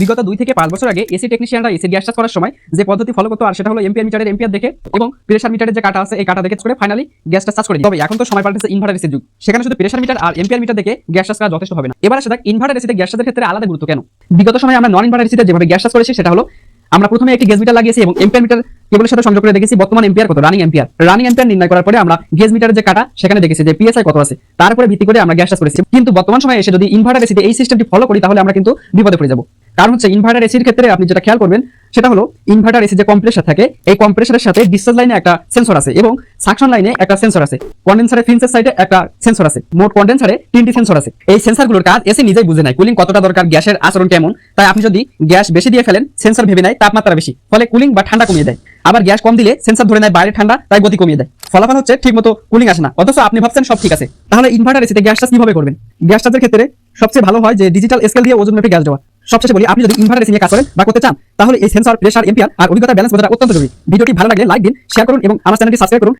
বিগত দুই থেকে পাঁচ বছর আগে এসি টেকনিশিয়ানরা এসি গ্যাস চাষ করার সময় যে পদ্ধতি ফলো করতো, আর সেটা হলো এমপিআর মিটারের এমপিআর দেখে এবং প্রেশার মিটারের যে কাটা আছে, এই কাটা দেখে করে ফাইনালি গ্যাসটা চাষ করে তবে এখন তো সময় পাল্টেছে ইনভার্টার এসির যুগ। সেখানে শুধু প্রেশার মিটার আর এমপিআর মিটার দেখে গ্যাস চাষ করা যথেষ্ট হবে না। এবার সেটা ইনভার্টার এসিতে গ্যাস চাষের ক্ষেত্রে আলাদা গুরুত্ব কেন? বিগত সময় আমরা নন ইনভার্টার এসিতে যেভাবে গ্যাস চাষ করেছি, সেটা হলো আমরা প্রথমে একটি গ্যাস মিটার লাগিয়েছি এবং এম্পিয়ার মিটার কেবলের সাথে সংযোগ করে দেখেছি বর্তমান এম্পিয়ার কত? রানিং এম্পিয়ার রানিং এম্পিয়ার নির্ণয় করার পরে আমরা গ্যাস মিটারের যে কাটা, সেখানে দেখেছি যে পিএসআই কত আছে। তার উপরে ভিত্তি করে আমরা গ্যাস চাষ করেছি। কিন্তু বর্তমান সময়ে এসে যদি ইনভার্টার এসিতে এই সিস্টেমটি ফলো করি, তাহলে আমরা কিন্তু বিপদে পড়ে যাব। কারণ হচ্ছে ইনভার্টার এসির ক্ষেত্রে আপনি যেটা খেয়াল করবেন, সেটা হলো ইনভার্টার এসি যে কম্প্রেসার থাকে, এই কম্প্রেসারের সাথে ডিসচার্জ লাইনে একটা সেন্সর আছে এবং সাকশন লাইনে একটা সেন্সর আছে। কন্ডেন্সারের ফিন্সের সাইডে একটা সেন্সর আছে। মোট কন্ডেন্সারে তিনটি সেন্সর আছে। এই সেন্সরগুলোর কাজ এসি নিজেই বুঝে নেয় কুলিং কতটা দরকার, গ্যাসের আচরণ কেমন। তাই আপনি যদি গ্যাস বেশি দিয়ে ফেলেন সেন্সর ভেবে নেয় তাপমাত্রা বেশি, ফলে কুলিং বা ঠান্ডা কমিয়ে দেয়। আবার গ্যাস কম দিলে সেন্সর ধরে নেয় বাইরে ঠান্ডা, তাই গতি কমিয়ে দেয়। ফলাফল হচ্ছে ঠিকমতো কুলিং আসে না। অথচ আপনি ভাবছেন সব ঠিক আছে। তাহলে ইনভার্টার এসিতে গ্যাস চাষ কীভাবে করবেন? গ্যাস চাষের ক্ষেত্রে সবচেয়ে ভালো হয় যে ডিজিটাল স্কেল দিয়ে ওজন মেপে গ্যাস দেওয়া। সবশেষে বলি, আপনি যদি ইনভার্টার নিয়ে কাজ করেন বা করতে চান, তাহলে এই সেন্সর প্রেশার এম্পিয়ার আর অভিজ্ঞতা ব্যালেন্স বোঝাটা অত্যন্ত জরুরি। ভিডিওটি ভালো লাগলে লাইক দিন শেয়ার করুন এবং আমার চ্যানেলটি সাবস্ক্রাইব করুন।